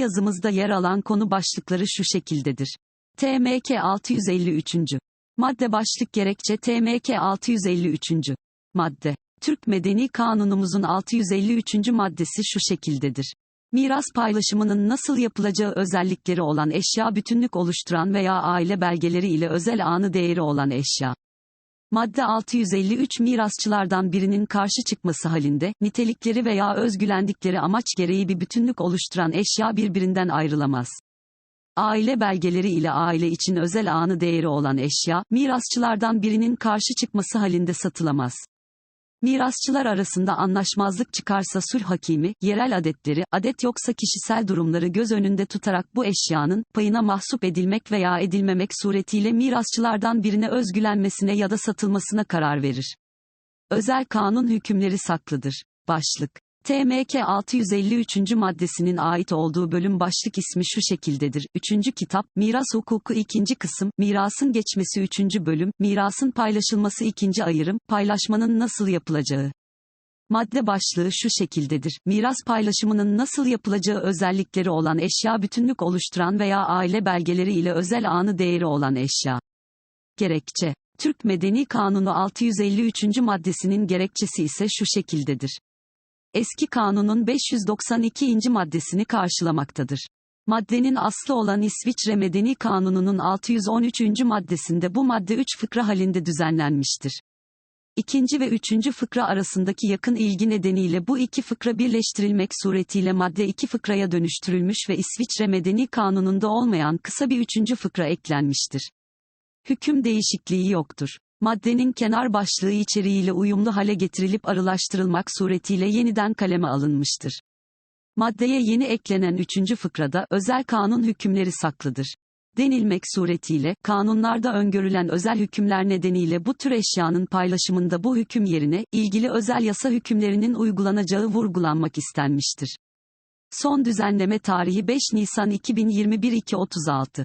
yazımızda yer alan konu başlıkları şu şekildedir. TMK 653. Madde başlık gerekçe TMK 653. Madde. Türk Medeni Kanunumuzun 653. maddesi şu şekildedir. Miras paylaşımının nasıl yapılacağı özellikleri olan eşya bütünlük oluşturan veya aile belgeleri ile özel anı değeri olan eşya. Madde 653 mirasçılardan birinin karşı çıkması halinde, nitelikleri veya özgülendikleri amaç gereği bir bütünlük oluşturan eşya birbirinden ayrılamaz. Aile belgeleri ile aile için özel anı değeri olan eşya, mirasçılardan birinin karşı çıkması halinde satılamaz. Mirasçılar arasında anlaşmazlık çıkarsa sulh hakimi, yerel adetleri, adet yoksa kişisel durumları göz önünde tutarak bu eşyanın, payına mahsup edilmek veya edilmemek suretiyle mirasçılardan birine özgülenmesine ya da satılmasına karar verir. Özel kanun hükümleri saklıdır. Başlık. TMK 653. maddesinin ait olduğu bölüm başlık ismi şu şekildedir. 3. kitap, Miras Hukuku 2. kısım, Mirasın geçmesi 3. bölüm, Mirasın paylaşılması 2. ayırım, paylaşmanın nasıl yapılacağı. Madde başlığı şu şekildedir. Miras paylaşımının nasıl yapılacağı özellikleri olan eşya bütünlük oluşturan veya aile belgeleri ile özel anı değeri olan eşya. Gerekçe. Türk Medeni Kanunu 653. maddesinin gerekçesi ise şu şekildedir eski kanunun 592. maddesini karşılamaktadır. Maddenin aslı olan İsviçre Medeni Kanunu'nun 613. maddesinde bu madde 3 fıkra halinde düzenlenmiştir. İkinci ve üçüncü fıkra arasındaki yakın ilgi nedeniyle bu iki fıkra birleştirilmek suretiyle madde iki fıkraya dönüştürülmüş ve İsviçre Medeni Kanunu'nda olmayan kısa bir üçüncü fıkra eklenmiştir. Hüküm değişikliği yoktur maddenin kenar başlığı içeriğiyle uyumlu hale getirilip arılaştırılmak suretiyle yeniden kaleme alınmıştır. Maddeye yeni eklenen üçüncü fıkrada özel kanun hükümleri saklıdır. Denilmek suretiyle, kanunlarda öngörülen özel hükümler nedeniyle bu tür eşyanın paylaşımında bu hüküm yerine, ilgili özel yasa hükümlerinin uygulanacağı vurgulanmak istenmiştir. Son düzenleme tarihi 5 Nisan 2021 2.36